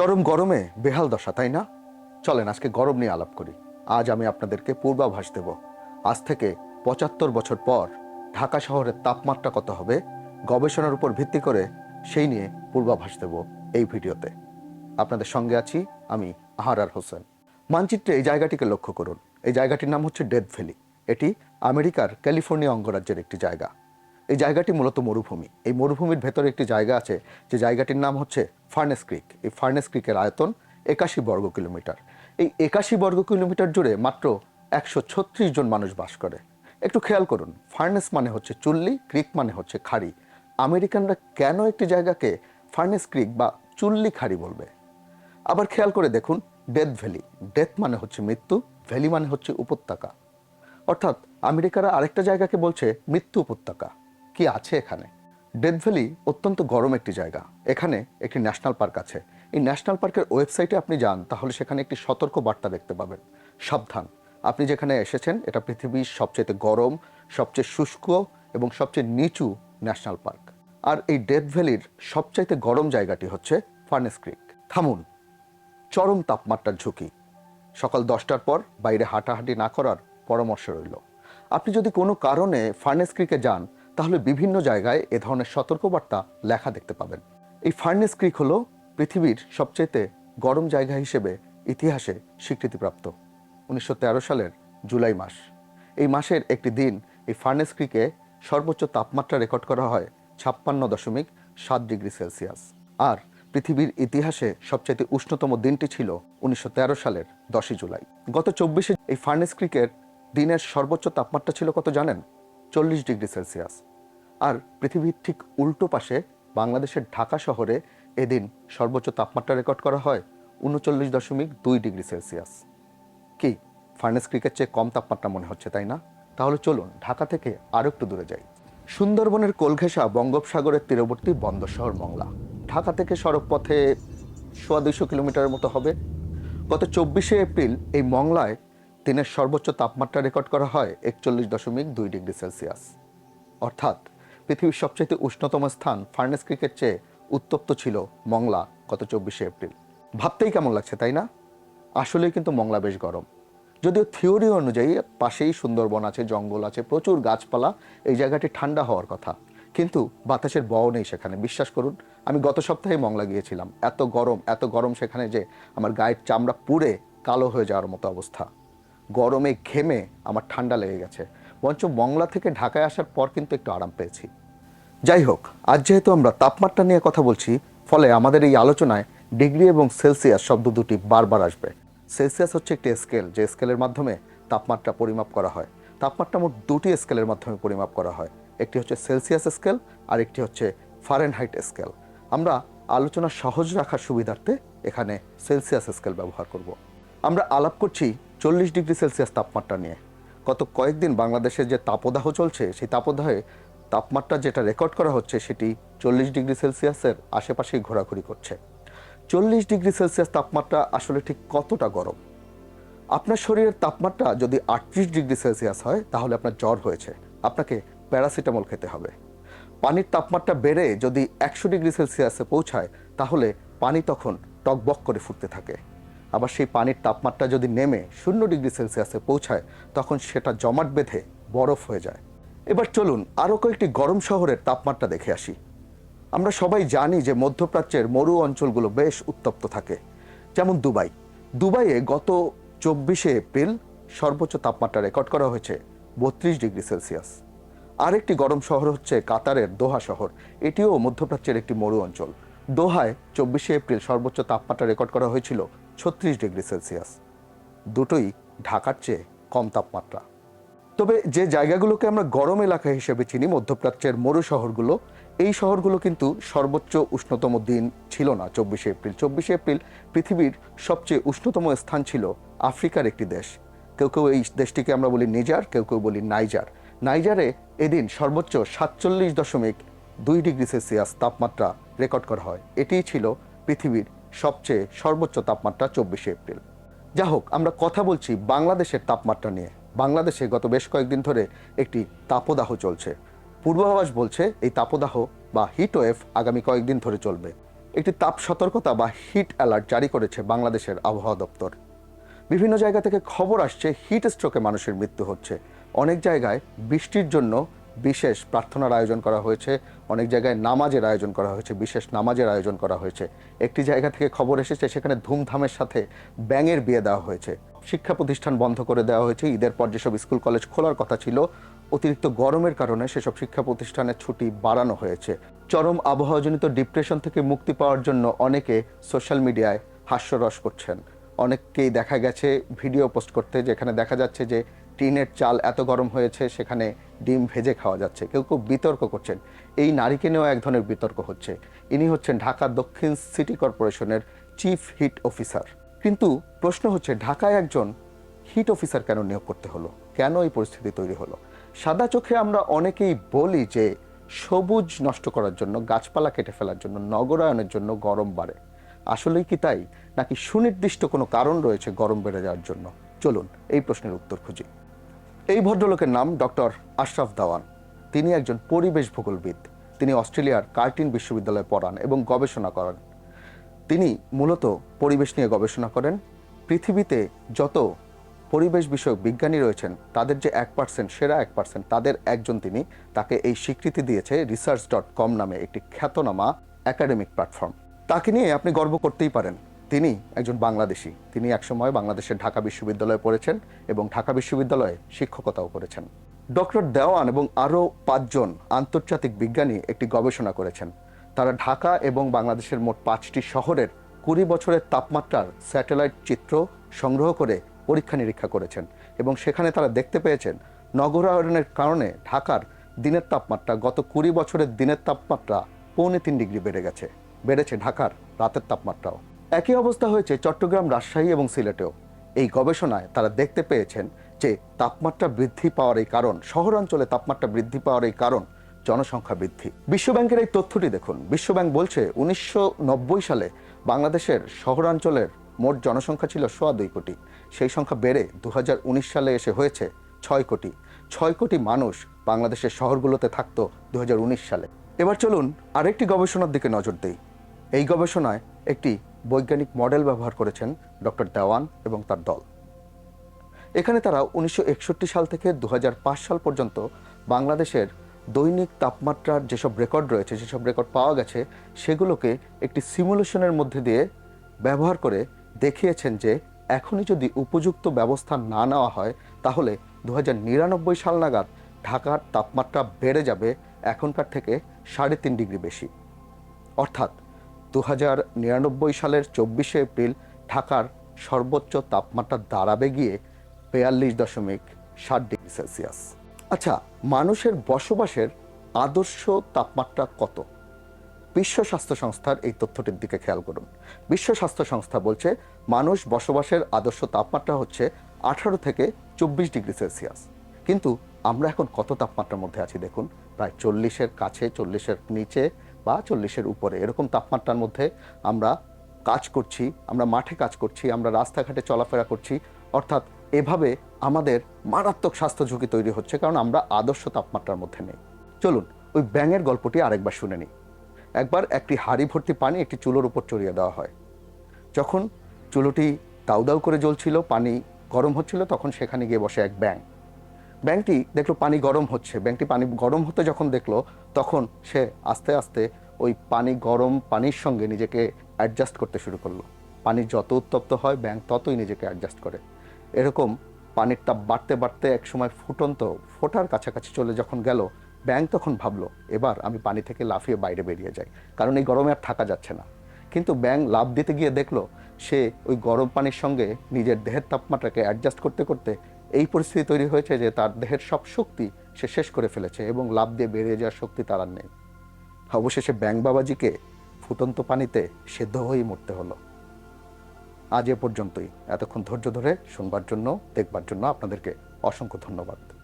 চরম গরমে বেহাল দশা, তাই না? চলেন, আজকে গরম নিয়ে আলাপ করি। আজ আমি আপনাদেরকে পূর্বাভাস দেব। আজ থেকে পঁচাত্তর বছর পর ঢাকা শহরের তাপমাত্রা কত হবে, গবেষণার উপর ভিত্তি করে সেই নিয়ে পূর্বাভাস দেব এই ভিডিওতে। আপনাদের সঙ্গে আছি আমি আহারার হোসেন। মানচিত্রে এই জায়গাটিকে লক্ষ্য করুন। এই জায়গাটির নাম হচ্ছে ডেথ ভ্যালি। এটি আমেরিকার ক্যালিফোর্নিয়া অঙ্গরাজ্যের একটি জায়গা। এই জায়গাটি মূলত মরুভূমি। এই মরুভূমির ভেতরে একটি জায়গা আছে, যে জায়গাটির নাম হচ্ছে ফার্নেস ক্রিক। এই ফার্নেস ক্রিকের আয়তন একাশি বর্গ কিলোমিটার। এই একাশি বর্গ কিলোমিটার জুড়ে মাত্র একশো ছত্রিশ জন মানুষ বাস করে। একটু খেয়াল করুন, ফার্নেস মানে হচ্ছে চুল্লি, ক্রিক মানে হচ্ছে খাড়ি। আমেরিকানরা কেন একটি জায়গাকে ফার্নেস ক্রিক বা চুল্লি খাড়ি বলবে? আবার খেয়াল করে দেখুন, ডেথ ভ্যালি। ডেথ মানে হচ্ছে মৃত্যু, ভ্যালি মানে হচ্ছে উপত্যকা। অর্থাৎ আমেরিকারা আরেকটা জায়গাকে বলছে মৃত্যু উপত্যকা। কি আছে এখানে? ডেথ ভ্যালি অত্যন্ত গরম একটি জায়গা। এখানে একটি ন্যাশনাল পার্ক আছে। এই ন্যাশনাল পার্কের ওয়েবসাইটে আপনি যান, তাহলে সেখানে একটি সতর্ক বার্তা দেখতে পাবেন। সাবধান। আপনি যেখানে এসেছেন, এটা পৃথিবীর সবচেয়ে গরম, সবচেয়ে শুষ্ক এবং সবচেয়ে নিচু ন্যাশনাল পার্ক আর এই ডেথ ভ্যালির সবচাইতে গরম জায়গাটি হচ্ছে ফার্নেস ক্রিক থামুন। চরম তাপমাত্রার ঝুঁকি। সকাল দশটার পর বাইরে হাঁটাহাঁটি না করার পরামর্শ রইল। আপনি যদি কোনো কারণে ফার্নেস ক্রিকে যান তাহলে বিভিন্ন জায়গায় এ ধরনের সতর্কবার্তা লেখা দেখতে পাবেন। এই ফার্নেস ক্রিক হলো পৃথিবীর সবচেয়ে গরম জায়গা হিসেবে ইতিহাসে স্বীকৃতিপ্রাপ্ত, উনিশশো তেরো সালের জুলাই মাস। এই মাসের একটি দিন এই ফার্নেস ক্রিকে সর্বোচ্চ তাপমাত্রা রেকর্ড করা হয় ছাপ্পান্ন দশমিক সাত ডিগ্রি সেলসিয়াস। আর পৃথিবীর ইতিহাসে সবচেয়ে উষ্ণতম দিনটি ছিল উনিশশো তেরো সালের দশই জুলাই। গত চব্বিশে এই ফার্নেস ক্রিকের দিনের সর্বোচ্চ তাপমাত্রা ছিল কত জানেন? চল্লিশ ডিগ্রি সেলসিয়াস। আর পৃথিবীর ঠিক উল্টো পাশে বাংলাদেশের ঢাকা শহরে এদিন সর্বোচ্চ তাপমাত্রা রেকর্ড করা হয় উনচল্লিশ দশমিক দুই ডিগ্রি সেলসিয়াস। কি ফার্নেস ক্রিকের চেয়ে কম তাপমাত্রা মনে হচ্ছে, তাই না? তাহলে চলুন ঢাকা থেকে আরও একটু দূরে যাই। সুন্দরবনের কোলঘেঁষা বঙ্গোপসাগরের তীরবর্তী বন্দর শহর মংলা। ঢাকা থেকে সড়ক পথে সোয়া দুইশো কিলোমিটারের মতো হবে। গত চব্বিশে এপ্রিল এই মংলায় দিনের সর্বোচ্চ তাপমাত্রা রেকর্ড করা হয় একচল্লিশ দশমিক দুই ডিগ্রি সেলসিয়াস। অর্থাৎ পৃথিবীর সবচেয়ে উষ্ণতম স্থান ফার্নেস ক্রিকের চেয়ে উত্তপ্ত ছিল মংলা গত চব্বিশে এপ্রিল। ভাবতেই কেমন লাগছে, তাই না? আসলেই কিন্তু মংলা বেশ গরম। যদিও থিওরি অনুযায়ী পাশেই সুন্দরবন আছে, জঙ্গল আছে, প্রচুর গাছপালা, এই জায়গাটি ঠান্ডা হওয়ার কথা। কিন্তু বাতাসের বও নেই সেখানে, বিশ্বাস করুন, আমি গত সপ্তাহে মংলা গিয়েছিলাম। এত গরম এত গরম সেখানে যে আমার গায়ের চামড়া পুড়ে কালো হয়ে যাওয়ার মতো অবস্থা। গরমে ঘেমে আমার ঠান্ডা লেগে গেছে। বরঞ্চ মংলা থেকে ঢাকায় আসার পর কিন্তু একটু আরাম পেয়েছি। যাই হোক আজ যেহেতু আমরা তাপমাত্রা নিয়ে কথা বলছি, ফলে আমাদের এই আলোচনায় ডিগ্রি এবং সেলসিয়াস শব্দ দুটি বারবার আসবে। সেলসিয়াস হচ্ছে একটি স্কেল, যে স্কেলের মাধ্যমে তাপমাত্রা পরিমাপ করা হয়। তাপমাত্রা মোট দুটি স্কেলের মাধ্যমে পরিমাপ করা হয়, একটি হচ্ছে সেলসিয়াস স্কেল আর একটি হচ্ছে ফারেনহাইট স্কেল। আমরা আলোচনা সহজ রাখার সুবিধার্থে এখানে সেলসিয়াস স্কেল ব্যবহার করব। আমরা আলাপ করছি চল্লিশ ডিগ্রি সেলসিয়াস তাপমাত্রা নিয়ে। গত কয়েকদিন বাংলাদেশে যে তাপদাহ চলছে, সেই তাপদাহে তাপমাত্রা যেটা রেকর্ড করা হচ্ছে সেটি চল্লিশ ডিগ্রি সেলসিয়াসের আশেপাশেই ঘোরাঘুরি করছে। চল্লিশ ডিগ্রি সেলসিয়াস তাপমাত্রা আসলে ঠিক কতটা গরম? আপনার শরীরের তাপমাত্রা যদি আটত্রিশ ডিগ্রি সেলসিয়াস হয়, তাহলে আপনার জ্বর হয়েছে। আপনাকে প্যারাসিটামল খেতে হবে। পানির তাপমাত্রা বেড়ে যদি একশো ডিগ্রি সেলসিয়াসে পৌঁছায়, তাহলে পানি তখন টকবক করে ফুটতে থাকে। আবার সেই পানির তাপমাত্রা যদি নেমে শূন্য ডিগ্রি সেলসিয়াসে পৌঁছায়, তখন সেটা জমাট বেঁধে বরফ হয়ে যায়। এবার চলুন আরও কয়েকটি গরম শহরের তাপমাত্রা দেখে আসি। আমরা সবাই জানি যে মধ্যপ্রাচ্যের মরু অঞ্চলগুলো বেশ উত্তপ্ত থাকে। যেমন দুবাই। দুবাইয়ে গত চব্বিশে এপ্রিল সর্বোচ্চ তাপমাত্রা রেকর্ড করা হয়েছে, বত্রিশ ডিগ্রি সেলসিয়াস। আরেকটি গরম শহর হচ্ছে কাতারের দোহা শহর। এটিও মধ্যপ্রাচ্যের একটি মরু অঞ্চল। দোহায় চব্বিশে এপ্রিল সর্বোচ্চ তাপমাত্রা রেকর্ড করা হয়েছিল, ছত্রিশ ডিগ্রি সেলসিয়াস। দুটোই ঢাকার চেয়ে কম তাপমাত্রা। তবে যে জায়গাগুলোকে আমরা গরম এলাকা হিসেবে চিনি, মধ্যপ্রাচ্যের মরু শহরগুলো, এই শহরগুলো কিন্তু সর্বোচ্চ উষ্ণতম দিন ছিল না। চব্বিশে এপ্রিল চব্বিশে এপ্রিল পৃথিবীর সবচেয়ে উষ্ণতম স্থান ছিল আফ্রিকার একটি দেশ। কেউ কেউ এই দেশটিকে আমরা বলি নিজার, কেউ কেউ বলি নাইজার। নাইজারে এদিন সর্বোচ্চ সাতচল্লিশ দশমিক দুই ডিগ্রি সেলসিয়াস তাপমাত্রা রেকর্ড করা হয়। এটিই ছিল পৃথিবীর সবচেয়ে সর্বোচ্চ তাপমাত্রা চব্বিশে এপ্রিল। যা হোক আমরা কথা বলছি বাংলাদেশের তাপমাত্রা নিয়ে। বাংলাদেশে গত বেশ কয়েকদিন ধরে একটি তাপদাহ চলছে। পূর্বাভাস বলছে এই তাপদাহ বা হিট ওয়েভ আগামী কয়েকদিন ধরে চলবে। একটি তাপ সতর্কতা বা হিট অ্যালার্ট জারি করেছে বাংলাদেশের আবহাওয়া দপ্তর। বিভিন্ন জায়গা থেকে খবর আসছে হিট স্ট্রোকে মানুষের মৃত্যু হচ্ছে। অনেক জায়গায় বৃষ্টির জন্য বিশেষ প্রার্থনার আয়োজন করা হয়েছে, অনেক জায়গায় নামাজের আয়োজন করা হয়েছে, বিশেষ নামাজের আয়োজন করা হয়েছে। একটি জায়গা থেকে খবর এসেছে, সেখানে ধুমধামের সাথে ব্যাঙের বিয়ে দেওয়া হয়েছে। শিক্ষা প্রতিষ্ঠান বন্ধ করে দেওয়া হয়েছে। ঈদের পর যেসব স্কুল কলেজ খোলার কথা ছিল, অতিরিক্ত গরমের কারণে সেসব শিক্ষা প্রতিষ্ঠানের ছুটি বাড়ানো হয়েছে। চরম আবহাওয়াজনিত ডিপ্রেশন থেকে মুক্তি পাওয়ার জন্য অনেকে সোশ্যাল মিডিয়ায় হাস্যরস করছেন। অনেককেই দেখা গেছে ভিডিও পোস্ট করতে, যেখানে দেখা যাচ্ছে যে টিনের চাল এত গরম হয়েছে, সেখানে ডিম ভেজে খাওয়া যাচ্ছে। কেউ কেউ বিতর্ক করছেন। এই নারীকে নিয়েও এক ধরনের বিতর্ক হচ্ছে। ইনি হচ্ছেন ঢাকা দক্ষিণ সিটি কর্পোরেশনের চিফ হিট অফিসার। কিন্তু প্রশ্ন হচ্ছে, ঢাকায় একজন হিট অফিসার কেন নিয়োগ করতে হলো? কেন এই পরিস্থিতি তৈরি হলো? সাদা চোখে আমরা অনেকেই বলি যে, সবুজ নষ্ট করার জন্য, গাছপালা কেটে ফেলার জন্য, নগরায়নের জন্য গরম বাড়ে। আসলেই কি তাই? নাকি সুনির্দিষ্ট কোনো কারণ রয়েছে গরম বেড়ে যাওয়ার জন্য? চলুন, এই প্রশ্নের উত্তর খুঁজি। এই ভদ্রলোকের নাম ডক্টর আশরাফ দাওয়ান। তিনি একজন পরিবেশ ভূগোলবিদ। তিনি অস্ট্রেলিয়ার কার্টিন বিশ্ববিদ্যালয়ে পড়ান এবং গবেষণা করেন। তিনি মূলত পরিবেশ নিয়ে গবেষণা করেন। পৃথিবীতে যত পরিবেশ বিষয়ক বিজ্ঞানী রয়েছেন, তাদের যে এক পার্সেন্ট সেরা এক পার্সেন্ট তাদের একজন তিনি, তাকে এই স্বীকৃতি দিয়েছে রিসার্চ ডট কম নামে একটি খ্যাতনামা একাডেমিক প্ল্যাটফর্ম তাকে নিয়ে আপনি গর্ব করতেই পারেন। তিনি একজন বাংলাদেশি। তিনি একসময় বাংলাদেশের ঢাকা বিশ্ববিদ্যালয়ে পড়েছেন এবং ঢাকা বিশ্ববিদ্যালয়ে শিক্ষকতাও করেছেন। ডক্টর দেওয়ান এবং আরও পাঁচজন আন্তর্জাতিক বিজ্ঞানী একটি গবেষণা করেছেন। তারা ঢাকা এবং বাংলাদেশের মোট পাঁচটি শহরের কুড়ি বছরের তাপমাত্রার স্যাটেলাইট চিত্র সংগ্রহ করে পরীক্ষা নিরীক্ষা করেছেন এবং সেখানে তারা দেখতে পেয়েছেন নগরায়নের কারণে ঢাকার দিনের তাপমাত্রা গত কুড়ি বছরের দিনের তাপমাত্রা পৌনে তিন ডিগ্রি বেড়ে গেছে, বেড়েছে ঢাকার রাতের তাপমাত্রাও। একই অবস্থা হয়েছে চট্টগ্রাম, রাজশাহী এবং সিলেটেও। এই গবেষণায় তারা দেখতে পেয়েছেন যে তাপমাত্রা বৃদ্ধি পাওয়ার এই কারণ, শহরাঞ্চলে তাপমাত্রা বৃদ্ধি পাওয়ার এই কারণ জনসংখ্যা বৃদ্ধি। বিশ্বব্যাংকের এই তথ্যটি দেখুন। বিশ্বব্যাংক বলছে, উনিশশো নব্বই সালে বাংলাদেশের শহরাঞ্চলের মোট জনসংখ্যা ছিল সোয়া দুই কোটি। সেই সংখ্যা বেড়ে দু হাজার উনিশ সালে এসে হয়েছে ছয় কোটি। ছয় কোটি মানুষ বাংলাদেশের শহরগুলোতে থাকতো দু সালে। এবার চলুন আরেকটি গবেষণার দিকে নজর দেই। এই গবেষণায় একটি বৈজ্ঞানিক মডেল ব্যবহার করেছেন ডক্টর দেওয়ান এবং তার দল। এখানে তারা উনিশশো একষট্টি সাল থেকে দু হাজার পাঁচ সাল পর্যন্ত বাংলাদেশের দৈনিক তাপমাত্রার যেসব রেকর্ড রয়েছে, যেসব রেকর্ড পাওয়া গেছে, সেগুলোকে একটি সিমুলেশনের মধ্যে দিয়ে ব্যবহার করে দেখিয়েছেন যে, এখনই যদি উপযুক্ত ব্যবস্থা না নেওয়া হয়, তাহলে দু হাজার নিরানব্বই সাল নাগাদ ঢাকার তাপমাত্রা বেড়ে যাবে এখনকার থেকে সাড়ে তিন ডিগ্রি বেশি। অর্থাৎ দু হাজার নিরানব্বই সালের চব্বিশে এপ্রিল ঢাকার সর্বোচ্চ তাপমাত্রা দাঁড়াবে গিয়ে বেয়াল্লিশ দশমিক ষাট ডিগ্রি সেলসিয়াস। আচ্ছা মানুষের বসবাসের আদর্শ তাপমাত্রা কত? বিশ্ব স্বাস্থ্য সংস্থার এই তথ্যটির দিকে খেয়াল করুন। বিশ্ব স্বাস্থ্য সংস্থা বলছে, মানুষ বসবাসের আদর্শ তাপমাত্রা হচ্ছে আঠারো থেকে চব্বিশ ডিগ্রি সেলসিয়াস। কিন্তু আমরা এখন কত তাপমাত্রার মধ্যে আছি দেখুন? প্রায় চল্লিশের কাছে, চল্লিশের নিচে বা চল্লিশের উপরে। এরকম তাপমাত্রার মধ্যে আমরা কাজ করছি, আমরা মাঠে কাজ করছি, আমরা রাস্তাঘাটে চলাফেরা করছি। অর্থাৎ এভাবে আমাদের মারাত্মক স্বাস্থ্য ঝুঁকি তৈরি হচ্ছে, কারণ আমরা আদর্শ তাপমাত্রার মধ্যে নেই। চলুন, ওই ব্যাঙের গল্পটি আরেকবার শুনে নিই। একবার একটি হাড়ি ভর্তি পানি একটি চুলোর উপর চড়িয়ে দেওয়া হয়। যখন চুলোটি দাউ দাউ করে জ্বলছিল, পানি গরম হচ্ছিল, তখন সেখানে গিয়ে বসে এক ব্যাঙ। ব্যাংকটি দেখল পানি গরম হচ্ছে। ব্যাংকটি পানি গরম হতে যখন দেখল, তখন সে আস্তে আস্তে ওই পানি গরম পানির সঙ্গে নিজেকে অ্যাডজাস্ট করতে শুরু করল। পানি যত উত্তপ্ত হয় ব্যাংক ততই নিজেকে অ্যাডজাস্ট করে। এরকম পানির তাপ বাড়তে বাড়তে একসময় ফুটন্ত ফোটার কাছাকাছি চলে যখন গেল ব্যাংক তখন ভাবলো, এবার আমি পানি থেকে লাফিয়ে বাইরে বেরিয়ে যাই, কারণ এই গরমে আর থাকা যাচ্ছে না। কিন্তু ব্যাং লাভ দিতে গিয়ে দেখল, সে ওই গরম পানির সঙ্গে নিজের দেহের তাপমাত্রাকে অ্যাডজাস্ট করতে করতে এই পরিস্থিতি তৈরি হয়েছে যে তার দেহের সব শক্তি সে শেষ করে ফেলেছে এবং লাভ দিয়ে বেরিয়ে যাওয়ার শক্তি তার আর নেই। অবশেষে ব্যাং বাবাজিকে ফুটন্ত পানিতে সেদ্ধ হয়েই মরতে হলো। আজ এ পর্যন্তই। এতক্ষণ ধৈর্য ধরে শুনবার জন্য দেখবার জন্য আপনাদেরকে অসংখ্য ধন্যবাদ।